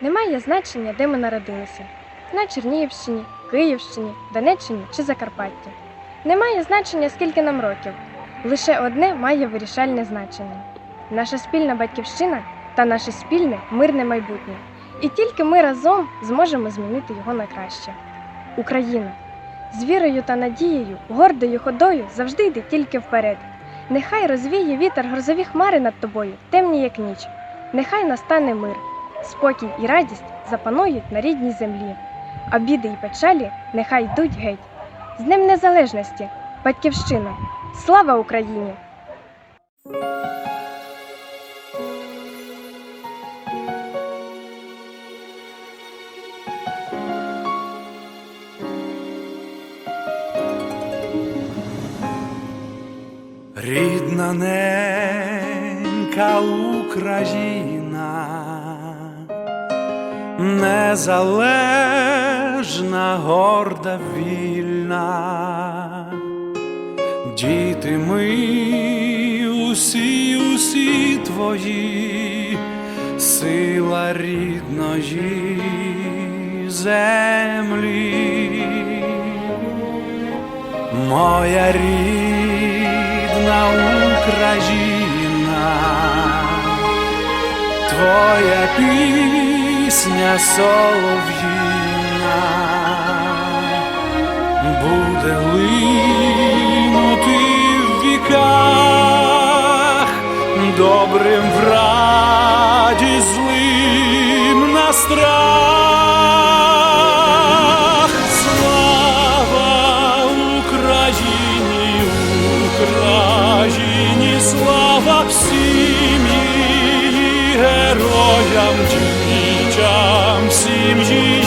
Немає значення, де ми народилися на Чернігівщині, Київщині, Донеччині чи Закарпатті. Немає значення, скільки нам років. Лише одне має вирішальне значення наша спільна батьківщина та наше спільне мирне майбутнє. І тільки ми разом зможемо змінити його на краще. Україна з вірою та надією, гордою ходою завжди йде тільки вперед. Нехай розвіє вітер грозові хмари над тобою, темні як ніч. Нехай настане мир, спокій і радість запанують на рідній землі, а біди й печалі нехай йдуть геть. З Днем Незалежності, Батьківщина! Слава Україні! Рідна ненька Україна, незалежна, горда, вільна, діти ми усі, усі твої, сила рідної землі. Моя рідна Україна, твоя пісня солов'їна буде линути в віках, добрим в раді, злим на страх. Героям, дітям, всім її